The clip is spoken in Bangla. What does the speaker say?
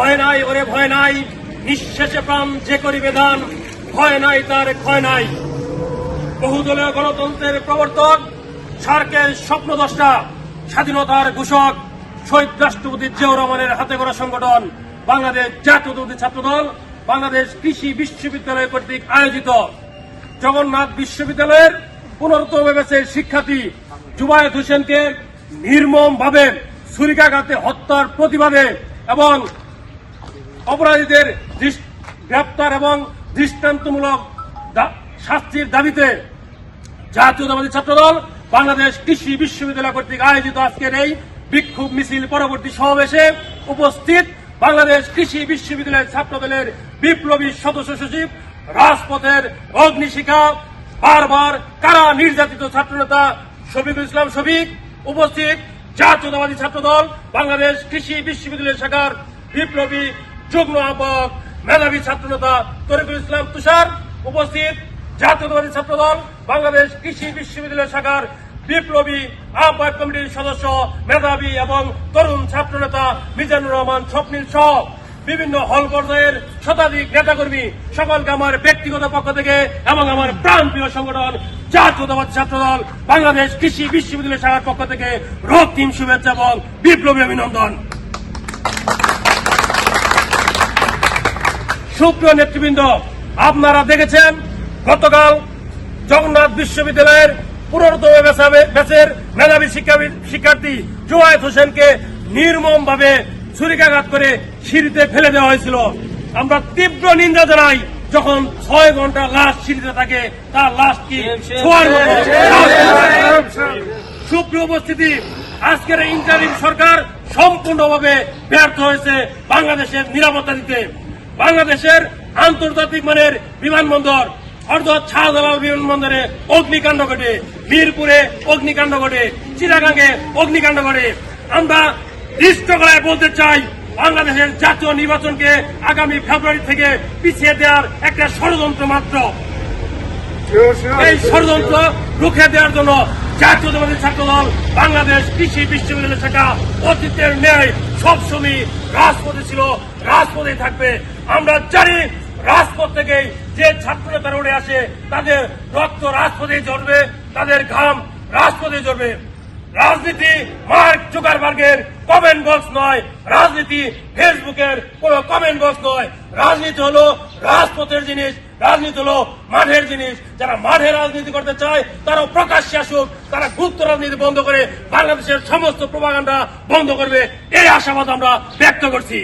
ভয় নাই, ওরে ভয় নাই। নিঃশেষে প্রাণ যে করিবে দান ভয় নাই তার ক্ষয় নাই। বহুদলীয় গণতন্ত্রের প্রবর্তক সার্কের স্বপ্নদ্রষ্টা, স্বাধীনতার ঘোষক, শহীদ রাষ্ট্রপতি জিয়াউর রহমানের হাতে গড়া সংগঠন, বাংলাদেশ জাতীয়তাবাদী ছাত্রদল, বাংলাদেশ কৃষি বিশ্ববিদ্যালয় কর্তৃক আয়োজিত। জগন্নাথ বিশ্ববিদ্যালয়ের পুনরুত্তম ব্যাচের শিক্ষার্থী জুবায়েত হোসেনকে নির্মম ভাবে ছুরিকাঘাতে হত্যার প্রতিবাদে এবং অপরাধীদের গ্রেপ্তার এবং দৃষ্টান্তমূলক শাস্তির দাবিতে জাতীয়তাবাদী ছাত্রদল বাংলাদেশ কৃষি বিশ্ববিদ্যালয় কর্তৃক আয়োজিত আজকের এই বিক্ষোভ মিছিল পরবর্তী সমাবেশে উপস্থিত বাংলাদেশ কৃষি বিশ্ববিদ্যালয়ের ছাত্রদলের বিপ্লবী সদস্য সচিব, রাজপথের অগ্নিশিখা, বারবার কারা নির্যাতিত ছাত্রনেতা শফিকুল ইসলাম শফিক, উপস্থিত জাতীয়তাবাদী ছাত্রদল বাংলাদেশ কৃষি বিশ্ববিদ্যালয় শাখার বিপ্লবী যুগ্ম আহ্বায়ক, মেধাবী ছাত্রনেতা তরিকুল ইসলাম তুষার উপস্থিত জাতীয়তাবাদী ছাত্রদল, বাংলাদেশ কৃষি বিশ্ববিদ্যালয় শাখার বিপ্লবী আহ্বায়ক কমিটির সদস্য, মেধাবী এবং তরুণ ছাত্রনেতা মিজানুর রহমান স্বপ্নিল সহ বিভিন্ন হল পর্যায়ের শতাধিক নেতাকর্মী সকলকে আমার ব্যক্তিগত পক্ষ থেকে এবং আমার প্রাণপ্রিয় সংগঠন জাতীয়তাবাদী ছাত্রদল, বাংলাদেশ কৃষি বিশ্ববিদ্যালয় শাখার পক্ষ থেকে রক্তিম শুভেচ্ছা এবং বিপ্লবী অভিনন্দন। সুপ্রিয় নেতৃবৃন্দ আপনারা দেখেছেন গতকাল জগন্নাথ বিশ্ববিদ্যালয়ের পুনরুত্তম ব্যাচের মেধাবী শিক্ষা- শিক্ষার্থী জোয়ায়েত হোসেনকে নির্মম ভাবে ছুরিকাঘাত করে সিঁড়িতে ফেলে দেওয়া হয়েছিল। আমরা তীব্র নিন্দা জানাই যখন ছয় ঘণ্টা লাশ সিঁড়িতে থাকে তার লাশ কি ছোঁয়ার সুপ্রিয় উপস্থিতি আজকের ইন্টারিম সরকার সম্পূর্ণভাবে ব্যর্থ হয়েছে বাংলাদেশের নিরাপত্তা দিতে। বাংলাদেশের আন্তর্জাতিক মানের বিমানবন্দর অর্থাৎ শাহজালাল বিমানবন্দরে অগ্নিকাণ্ড ঘটে মিরপুরে অগ্নিকাণ্ড ঘটে চিরাগাঙ্গে অগ্নিকাণ্ড ঘটে। আমরা দৃষ্ট গলায় বলতে চাই বাংলাদেশের জাতীয় নির্বাচনকে আগামী ফেব্রুয়ারি থেকে পিছিয়ে দেওয়ার একটা ষড়যন্ত্র মাত্র। এই ষড়যন্ত্র রুখে দেওয়ার জন্য জাতীয়তাবাদী ছাত্রদল, বাংলাদেশ কৃষি বিশ্ববিদ্যালয় শাখা অতীতের ন্যায় সবসময় রাজপথে ছিল রাজপথে থাকবে। আমরা জানি রাজপথ থেকে যে ছাত্র কারণে আসে, তাদের রক্ত রাজপথে জন্মে তাদের ঘাম রাজপথে জ্বলবে রাজনীতি মার্ক জুকারবার্গের কমেন্ট বক্স নয়, রাজনীতি ফেসবুকের কোন কমেন্ট বক্স নয়। রাজনীতি হলো রাজপথের জিনিস, রাজনীতি হলো মাঠের জিনিস। যারা মাঠে রাজনীতি করতে চায়, তারাও প্রকাশ্যে আসুক, তারা গুপ্ত রাজনীতি বন্ধ করে বাংলাদেশের সমস্ত প্রভাকাণ্ডা বন্ধ করবে। এই আশাবাদ আমরা ব্যক্ত করছি।